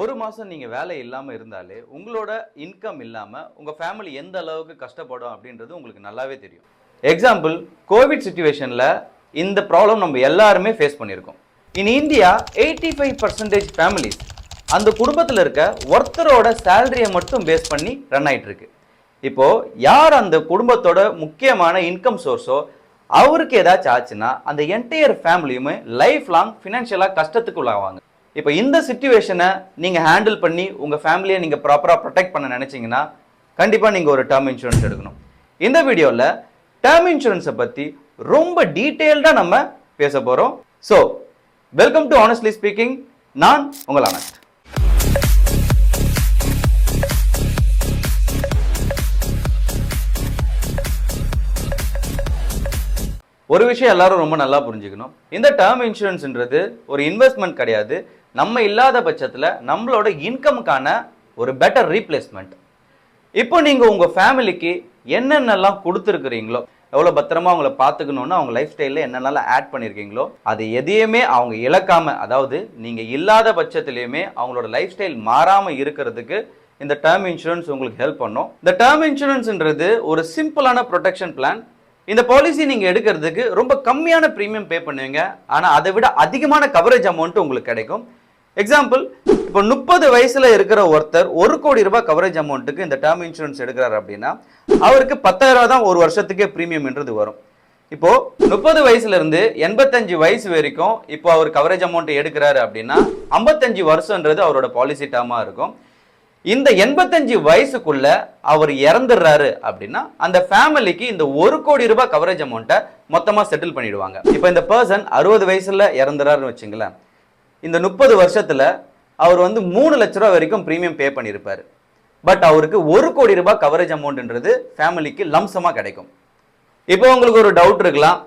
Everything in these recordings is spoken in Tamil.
ஒரு மாதம் நீங்கள் வேலை இல்லாமல் இருந்தாலே உங்களோட இன்கம் இல்லாமல் உங்கள் ஃபேமிலி எந்த அளவுக்கு கஷ்டப்படும் அப்படின்றது உங்களுக்கு நல்லாவே தெரியும். எக்ஸாம்பிள் கோவிட் சுச்சுவேஷனில் இந்த ப்ராப்ளம் நம்ம எல்லாருமே ஃபேஸ் பண்ணியிருக்கோம். In India eighty five percentage families அந்த குடும்பத்தில் இருக்க ஒருத்தரோட சேலரியை மட்டும் பேஸ் பண்ணி ரன் ஆயிட்டு இப்போது யார் அந்த குடும்பத்தோட முக்கியமான இன்கம் சோர்ஸோ அவருக்கு ஏதாச்சும் ஆச்சுன்னா அந்த என்டையர் ஃபேமிலியுமே லைஃப் லாங் ஃபினான்ஷியலாக கஷ்டத்துக்கு உள்ளாவாங்க இப்போ இந்த சுச்சுவேஷனை நீங்கள் ஹேண்டில் பண்ணி உங்கள் ஃபேமிலியை நீங்கள் ப்ராப்பராக ப்ரொடெக்ட் பண்ண நினச்சிங்கன்னா கண்டிப்பாக நீங்கள் ஒரு டேர்ம் இன்சூரன்ஸ் எடுக்கணும். இந்த வீடியோவில் டேர்ம் இன்சூரன்ஸை பற்றி ரொம்ப டீட்டெயில்டாக நம்ம பேச போகிறோம் so welcome to honestly speaking நான் உங்கள் ஆனஸ்ட் ஒரு விஷயம் எல்லாரும் ரொம்ப நல்லா புரிஞ்சுக்கணும். இந்த டேர்ம் இன்சூரன்ஸ்ன்றது ஒரு இன்வெஸ்ட்மெண்ட் கிடையாது. நம்ம இல்லாத பட்சத்தில் நம்மளோட இன்கமுக்கான ஒரு பெட்டர் ரீப்ளேஸ்மெண்ட் இப்போ நீங்கள் உங்கள் ஃபேமிலிக்கு என்னென்னலாம் கொடுத்துருக்குறீங்களோ எவ்வளோ பத்திரமா அவங்கள பார்த்துக்கணும்னு அவங்க லைஃப் ஸ்டைலில் என்னென்னலாம் ஆட் பண்ணியிருக்கீங்களோ அது எதையுமே அவங்க இழக்காம அதாவது நீங்கள் இல்லாத பட்சத்துலேயுமே அவங்களோட லைஃப் ஸ்டைல் மாறாமல் இருக்கிறதுக்கு இந்த டேர்ம் இன்சூரன்ஸ் உங்களுக்கு ஹெல்ப் பண்ணும். இந்த டேர்ம் இன்சூரன்ஸ்ன்றது ஒரு சிம்பிளான ப்ரொடெக்ஷன் பிளான் இந்த பாலிசி நீங்கள் எடுக்கிறதுக்கு ரொம்ப கம்மியான ப்ரீமியம் பே பண்ணுவீங்க. ஆனால் அதை விட அதிகமான கவரேஜ் அமௌண்ட்டு உங்களுக்கு கிடைக்கும். எக்ஸாம்பிள் இப்போ முப்பது வயசில் இருக்கிற ஒருத்தர் ஒரு கோடி ரூபாய் கவரேஜ் அமௌண்ட்டுக்கு இந்த டேர்ம் இன்சூரன்ஸ் எடுக்கிறாரு அப்படின்னா அவருக்கு பத்தாயிரம் ரூபா தான் ஒரு வருஷத்துக்கே ப்ரீமியம்ன்றது வரும். இப்போ முப்பது வயசுலேருந்து எண்பத்தஞ்சு வயசு வரைக்கும் இப்போ அவர் கவரேஜ் அமௌண்ட் எடுக்கிறாரு அப்படின்னா ஐம்பத்தஞ்சு வருஷம்ன்றது அவரோட பாலிசி டேர்மாக இருக்கும். இந்த எண்பத்தஞ்சு வயசுக்குள்ள அவர் இறந்துடுறாரு அப்படின்னா அந்த ஃபேமிலிக்கு இந்த ஒரு கோடி ரூபாய் கவரேஜ் அமௌண்ட்டை மொத்தமாக செட்டில் பண்ணிடுவாங்க. இப்போ இந்த பர்சன் அறுபது வயசுல இறந்துறாருன்னு வச்சுங்களேன். இந்த முப்பது வருஷத்தில் அவர் வந்து மூணு லட்ச ரூபா வரைக்கும் ப்ரீமியம் பே பண்ணியிருப்பார். பட் அவருக்கு ஒரு கோடி ரூபாய் கவரேஜ் அமௌண்ட்ன்றது ஃபேமிலிக்கு லம்சமாக கிடைக்கும். இப்போ உங்களுக்கு ஒரு டவுட் இருக்கலாம்.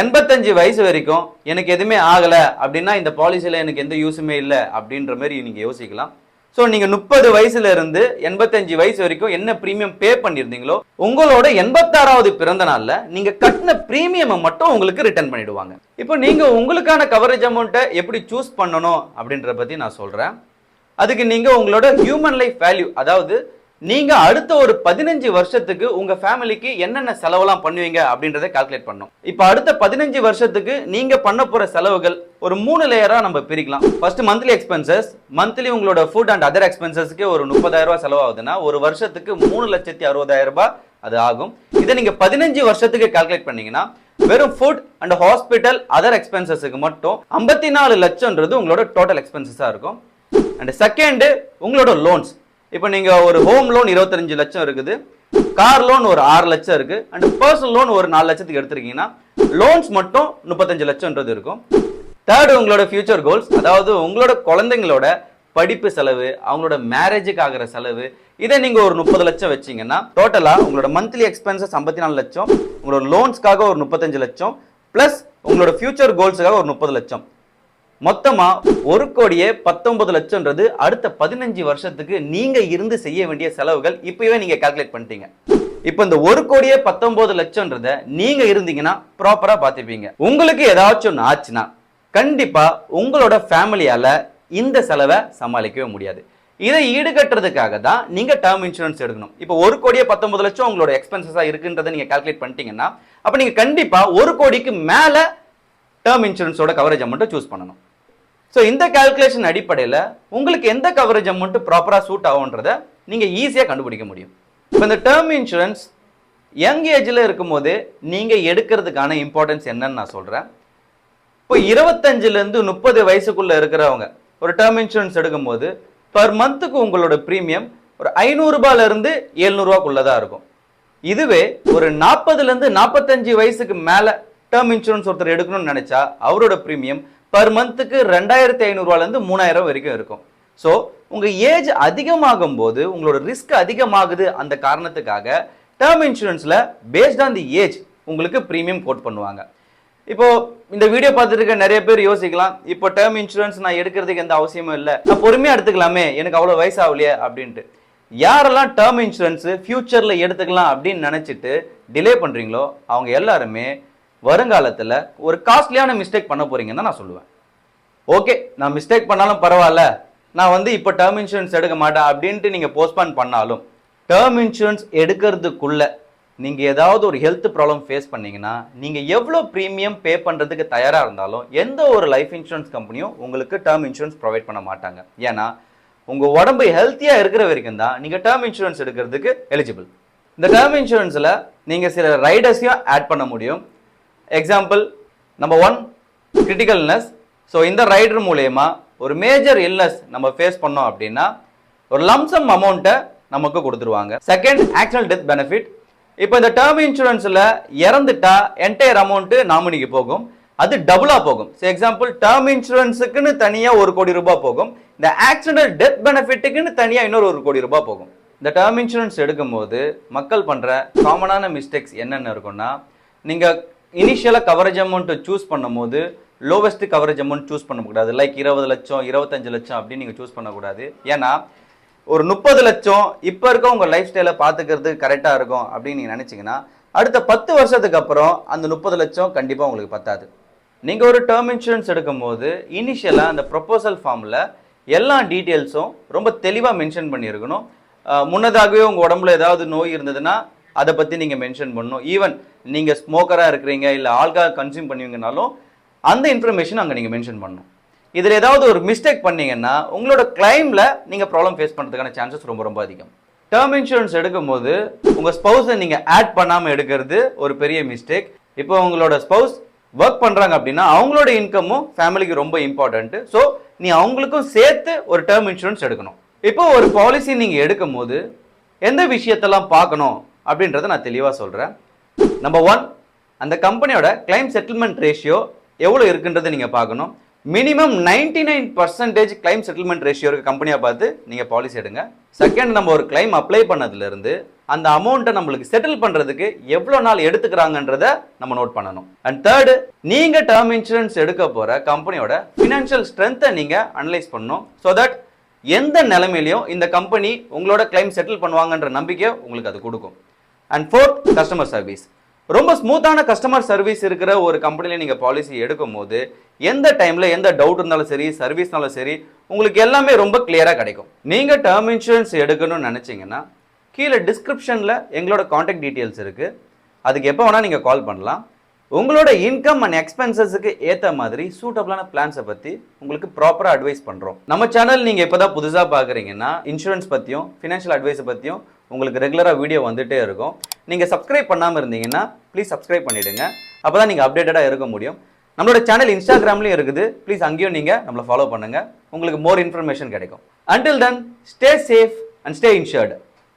எண்பத்தஞ்சு வயசு வரைக்கும் எனக்கு எதுவுமே ஆகலை அப்படின்னா இந்த பாலிசியில் எனக்கு எந்த யூஸுமே இல்லை அப்படின்ற மாதிரி நீங்கள் யோசிக்கலாம். ஸோ நீங்கள் முப்பது வயசுல இருந்து எண்பத்தஞ்சு வயசு வரைக்கும் என்ன ப்ரீமியம் பே பண்ணியிருந்தீங்களோ உங்களோட எண்பத்தாறாவது பிறந்த நாளில் நீங்கள் கட்டின ப்ரீமியமை மட்டும் உங்களுக்கு ரிட்டர்ன் பண்ணிடுவாங்க. இப்போ நீங்கள் உங்களுக்கான கவரேஜ் அமௌண்ட்டை எப்படி சூஸ் பண்ணணும் அப்படின்ற பற்றி நான் சொல்கிறேன் அதுக்கு நீங்கள் உங்களோட ஹியூமன் லைஃப் வேல்யூ அதாவது நீங்க அடுத்த ஒரு பதினஞ்சு வருஷத்துக்கு உங்க ஃபேமிலிக்கு என்னென்ன செலவெல்லாம் பண்ணுவீங்க அப்படின்றத கால்குலேட் பண்ணும். இப்போ அடுத்த பதினஞ்சு வருஷத்துக்கு நீங்க பண்ண போற செலவுகள் ஒரு மூணு லேயரா நம்ம பிரிக்கலாம். ஃபர்ஸ்ட் மந்த்லி எக்ஸ்பென்சஸ் மந்த்லி உங்களோட ஃபுட் அண்ட் அதர் எக்ஸ்பென்சஸ்க்கு ஒரு முப்பதாயிரம் ரூபாய் செலவாகுதுன்னா ஒரு வருஷத்துக்கு மூணு லட்சத்தி அறுபதாயிரம் ரூபாய் அது ஆகும். இதை நீங்க பதினஞ்சு வருஷத்துக்கு கால்குலேட் பண்ணீங்கன்னா வெறும் ஃபுட் அண்ட் ஹாஸ்பிட்டல் அதர் எக்ஸ்பென்சஸுக்கு மட்டும் ஐம்பத்தி நாலு லட்சம்ன்றது உங்களோட டோட்டல் எக்ஸ்பென்சஸாக இருக்கும். அண்ட் செகண்ட் உங்களோட லோன்ஸ் இப்போ நீங்க ஒரு ஹோம் லோன் இருபத்தஞ்சு லட்சம் இருக்குது. கார் லோன் ஒரு ஆறு லட்சம் இருக்கு. அண்ட் பர்சனல் லோன் ஒரு நாலு லட்சத்துக்கு எடுத்திருக்கீங்கன்னா லோன்ஸ் மட்டும் முப்பத்தஞ்சு லட்சம்ன்றது இருக்கும். தேர்ட் உங்களோட ஃபியூச்சர் கோல்ஸ் அதாவது உங்களோட குழந்தைங்களோட படிப்பு செலவு அவங்களோட மேரேஜுக்கு ஆகிற செலவு இதை நீங்கள் ஒரு முப்பது லட்சம் வச்சீங்கன்னா டோட்டலாக உங்களோட மந்த்லி எக்ஸ்பென்சஸ் ஐம்பத்தி நாலு லட்சம் உங்களோட லோன்ஸ்க்காக ஒரு முப்பத்தஞ்சு லட்சம் ப்ளஸ் உங்களோட ஃபியூச்சர் கோல்ஸுக்காக ஒரு முப்பது லட்சம். மொத்தமா ஒரு கோடியே பத்தொன்பது லட்சம்ன்றது அடுத்த பதினஞ்சு வருஷத்துக்கு நீங்க இருந்து செய்ய வேண்டிய செலவுகள் இப்பயே நீங்க கால்குலேட் பண்ணிட்டீங்க. இப்போ இந்த ஒரு கோடியே பத்தொன்பது லட்சம்ன்றத நீங்க இருந்தீங்கன்னா ப்ராப்பரா பார்த்துப்பீங்க உங்களுக்கு ஏதாச்சும் ஒன்று ஆச்சுன்னா கண்டிப்பா உங்களோட ஃபேமிலியால இந்த செலவை சமாளிக்கவே முடியாது. இதை ஈடுகட்டுறதுக்காக தான் நீங்க டேர்ம் இன்சூரன்ஸ் எடுக்கணும். இப்போ ஒரு கோடியே பத்தொன்பது லட்சம் உங்களோட எக்ஸ்பென்சஸா இருக்குன்றதை நீங்க கால்குலேட் பண்ணிட்டீங்கன்னா அப்ப நீங்க கண்டிப்பா ஒரு கோடிக்கு மேல டேர்ம் இன்சூரன்ஸோட கவரேஜ் அமௌண்ட்டை சூஸ் பண்ணணும். ஸோ இந்த கால்குலேஷன் அடிப்படையில் உங்களுக்கு எந்த கவரேஜ் அமௌண்ட்டு ப்ராப்பராக சூட் ஆகுன்றதை நீங்கள் ஈஸியாக கண்டுபிடிக்க முடியும். இப்போ இந்த டேர்ம் இன்சூரன்ஸ் யங் ஏஜில் இருக்கும்போது நீங்கள் எடுக்கிறதுக்கான இம்பார்ட்டன்ஸ் என்னன்னு நான் சொல்கிறேன் இப்போ இருபத்தஞ்சிலேருந்து முப்பது வயசுக்குள்ளே இருக்கிறவங்க ஒரு டேர்ம் இன்சூரன்ஸ் எடுக்கும்போது பர் மந்த்துக்கு உங்களோட ப்ரீமியம் ஒரு ஐநூறுரூபாலேருந்து ஏழ்நூறுவாக்குள்ளே தான் இருக்கும். இதுவே ஒரு நாற்பதுலேருந்து நாற்பத்தஞ்சு வயசுக்கு மேலே டேர்ம் இன்சூரன்ஸ் ஒருத்தர் எடுக்கணும்னு நினச்சா அவரோட ப்ரீமியம் பர் மந்த்துக்கு ரெண்டாயிரத்தி ஐநூறுரூவாலேருந்து மூணாயிரம் வரைக்கும் இருக்கும். ஸோ உங்கள் ஏஜ் அதிகமாகும் போது உங்களோட ரிஸ்க் அதிகமாகுது அந்த காரணத்துக்காக டேர்ம் இன்சூரன்ஸில் பேஸ்ட் ஆன் தி ஏஜ் உங்களுக்கு ப்ரீமியம் கோட் பண்ணுவாங்க. இப்போது இந்த வீடியோ பார்த்துருக்க நிறைய பேர் யோசிக்கலாம். இப்போ டேர்ம் இன்சூரன்ஸ் நான் எடுக்கிறதுக்கு எந்த அவசியமும் இல்லை. நான் பொறுமையாக எடுத்துக்கலாமே எனக்கு அவ்வளோ வயசாகலையே அப்படின்ட்டு. யாரெல்லாம் டேர்ம் இன்சூரன்ஸு ஃப்யூச்சரில் எடுத்துக்கலாம் அப்படின்னு நினச்சிட்டு டிலே பண்ணுறீங்களோ அவங்க எல்லாருமே வருங்காலத்தில் ஒரு காஸ்ட்லியான மிஸ்டேக் பண்ண போறீங்கன்னு தான் நான் சொல்லுவேன். ஓகே நான் மிஸ்டேக் பண்ணாலும் பரவாயில்ல. நான் வந்து இப்போ டேர்ம் இன்சூரன்ஸ் எடுக்க மாட்டேன் அப்படின்ட்டு நீங்கள் போஸ்ட்பான் பண்ணாலும் டேர்ம் இன்சூரன்ஸ் எடுக்கிறதுக்குள்ள நீங்கள் ஏதாவது ஒரு ஹெல்த் ப்ராப்ளம் ஃபேஸ் பண்ணீங்கன்னா நீங்கள் எவ்வளோ ப்ரீமியம் பே பண்ணுறதுக்கு தயாராக இருந்தாலும் எந்த ஒரு லைஃப் இன்சூரன்ஸ் கம்பெனியும் உங்களுக்கு டேர்ம் இன்சூரன்ஸ் ப்ரொவைட் பண்ண மாட்டாங்க. ஏன்னா உங்கள் உடம்பு ஹெல்த்தியாக இருக்கிற வரைக்கும் தான் நீங்கள் டேர்ம் இன்சூரன்ஸ் எடுக்கிறதுக்கு எலிஜிபிள் இந்த டேர்ம் இன்சூரன்ஸில் நீங்கள் சில ரைடர்ஸையும் ஆட் பண்ண முடியும். Example number one critical illness so இந்த ரைடர் மூலயமா ஒரு மேஜர் இல்னஸ் நம்ம ஃபேஸ் பண்ணோம் அப்படின்னா ஒரு லம்சம் அமௌண்ட்டை நமக்கு கொடுத்துருவாங்க. செகண்ட் ஆக்சுவல் டெத் பெனிஃபிட் இப்போ இந்த டேர்ம் இன்சூரன்ஸில் இறந்துட்டா என்டையர் அமௌண்ட்டு நாமினிக்கு போகும். அது டபுளாக போகும். ஸோ எக்ஸாம்பிள் டேர்ம் இன்சூரன்ஸுக்குன்னு தனியாக ஒரு கோடி ரூபாய் போகும். இந்த ஆக்சிடென்டல் டெத் பெனிஃபிட்டுக்குன்னு தனியாக இன்னொரு ஒரு கோடி ரூபாய் போகும். இந்த டேர்ம் இன்சூரன்ஸ் எடுக்கும்போது மக்கள் பண்ணுற காமனான மிஸ்டேக்ஸ் என்னென்ன இருக்குன்னா நீங்கள் இனிஷியலாக கவரேஜ் அமௌண்ட்டு சூஸ் பண்ணும்போது லோவஸ்ட் கவரேஜ் அமௌண்ட் சூஸ் பண்ணக்கூடாது. லைக் இருபது லட்சம் இருபத்தஞ்சு லட்சம் அப்படின்னு நீங்கள் சூஸ் பண்ணக்கூடாது. ஏன்னா ஒரு முப்பது லட்சம் இப்போ இருக்க உங்கள் லைஃப் ஸ்டைலை பார்த்துக்கிறது கரெக்டாக இருக்கும் அப்படின்னு நீங்கள் நினச்சிங்கன்னா அடுத்த பத்து வருஷத்துக்கு அப்புறம் அந்த முப்பது லட்சம் கண்டிப்பாக உங்களுக்கு பத்தாது. நீங்கள் ஒரு டேர்ம் இன்சூரன்ஸ் எடுக்கும்போது இனிஷியலாக அந்த ப்ரொபோசல் ஃபார்மில் எல்லா டீட்டெயில்ஸும் ரொம்ப தெளிவாக மென்ஷன் பண்ணியிருக்கணும். முன்னதாகவே உங்கள் உடம்புல ஏதாவது நோய் இருந்ததுன்னா அதை பற்றி நீங்கள் மென்ஷன் பண்ணணும் ஈவன் நீங்கள் ஸ்மோக்கராக இருக்கிறீங்க இல்லை ஆல்கஹால் கன்சியூம் பண்ணுவீங்கனாலும் அந்த இன்ஃபர்மேஷன் அங்கே நீங்கள் மென்ஷன் பண்ணணும். இதில் ஏதாவது ஒரு மிஸ்டேக் பண்ணீங்கன்னா உங்களோட கிளைமில் நீங்கள் ப்ராப்ளம் ஃபேஸ் பண்ணுறதுக்கான சான்சஸ் ரொம்ப ரொம்ப அதிகம். டேர்ம் இன்சூரன்ஸ் எடுக்கும்போது உங்கள் ஸ்பௌஸை நீங்கள் ஆட் பண்ணாமல் எடுக்கிறது ஒரு பெரிய மிஸ்டேக் இப்போ உங்களோட ஸ்பௌஸ் ஒர்க் பண்ணுறாங்க அப்படின்னா அவங்களோட இன்கமும் ஃபேமிலிக்கு ரொம்ப இம்பார்ட்டன்ட்டு ஸோ நீ அவங்களுக்கும் சேர்த்து ஒரு டேர்ம் இன்சூரன்ஸ் எடுக்கணும். இப்போ ஒரு பாலிசி நீங்கள் எடுக்கும் போது எந்த விஷயத்தெல்லாம் பார்க்கணும்? அப்படின்றத நான் தெளிவாக சொல்கிறேன் நம்பர் ஒன் அந்த கம்பெனியோட கிளைம் செட்டில்மெண்ட் ரேஷியோ எவ்வளோ இருக்குன்றதை நீங்கள் பார்க்கணும். Minimum ninety nine percentage claim settlement ratio இருக்க கம்பெனியாக பார்த்து நீங்கள் பாலிசி எடுங்க. செகண்ட் நம்ம ஒரு கிளைம் அப்ளை பண்ணதுலேருந்து அந்த அமௌண்ட்டை நம்மளுக்கு செட்டில் பண்ணுறதுக்கு எவ்வளோ நாள் எடுத்துக்கிறாங்கன்றத நம்ம நோட் பண்ணணும். அண்ட் தேர்டு நீங்கள் டேர்ம் இன்சூரன்ஸ் எடுக்க போகிற கம்பெனியோட ஃபினான்ஷியல் ஸ்ட்ரென்த்தை நீங்கள் அனலைஸ் பண்ணணும். ஸோ தட் எந்த நிலைமையிலையும் இந்த கம்பெனி உங்களோட கிளைம் செட்டில் பண்ணுவாங்கன்ற நம்பிக்கை உங்களுக்கு அது கொடுக்கும். அண்ட் ஃபோர்த் கஸ்டமர் சர்வீஸ் ரொம்ப ஸ்மூத்தான கஸ்டமர் சர்வீஸ் இருக்கிற ஒரு கம்பெனியில் நீங்கள் பாலிசி எடுக்கும் போது எந்த டைமில் எந்த டவுட் இருந்தாலும் சரி சர்வீஸ்னாலும் சரி உங்களுக்கு எல்லாமே ரொம்ப கிளியராக கிடைக்கும். நீங்கள் டேர்ம் இன்சூரன்ஸ் எடுக்கணும்னு நினச்சிங்கன்னா கீழே டிஸ்கிரிப்ஷனில் எங்களோட காண்டாக்ட் டீட்டெயில்ஸ் இருக்குது அதுக்கு எப்போ வேணால் நீங்கள் கால் பண்ணலாம். உங்களோட இன்கம் அண்ட் எக்ஸ்பென்சஸுக்கு ஏற்ற மாதிரி சூட்டபிளான பிளான்ஸை பற்றி உங்களுக்கு ப்ராப்பராக அட்வைஸ் பண்ணுறோம் நம்ம சேனல் நீங்கள் இப்போ தான் புதுசாக பார்க்குறீங்கன்னா இன்சூரன்ஸ் பற்றியும் ஃபினான்ஷியல் அட்வைஸை பற்றியும் உங்களுக்கு ரெகுலராக வீடியோ வந்துகிட்டே இருக்கும். நீங்கள் சப்ஸ்கிரைப் பண்ணாமல் இருந்தீங்கன்னா ப்ளீஸ் சப்ஸ்கிரைப் பண்ணிவிடுங்க அப்போ தான் நீங்கள் அப்டேட்டடாக இருக்க முடியும். நம்மளோட சேனல் இன்ஸ்டாகிராம்லேயும் இருக்குது. ப்ளீஸ் அங்கேயும் நீங்கள் நம்மளை ஃபாலோ பண்ணுங்கள் உங்களுக்கு மோர் இன்ஃபர்மேஷன் கிடைக்கும். Until then stay safe and stay insured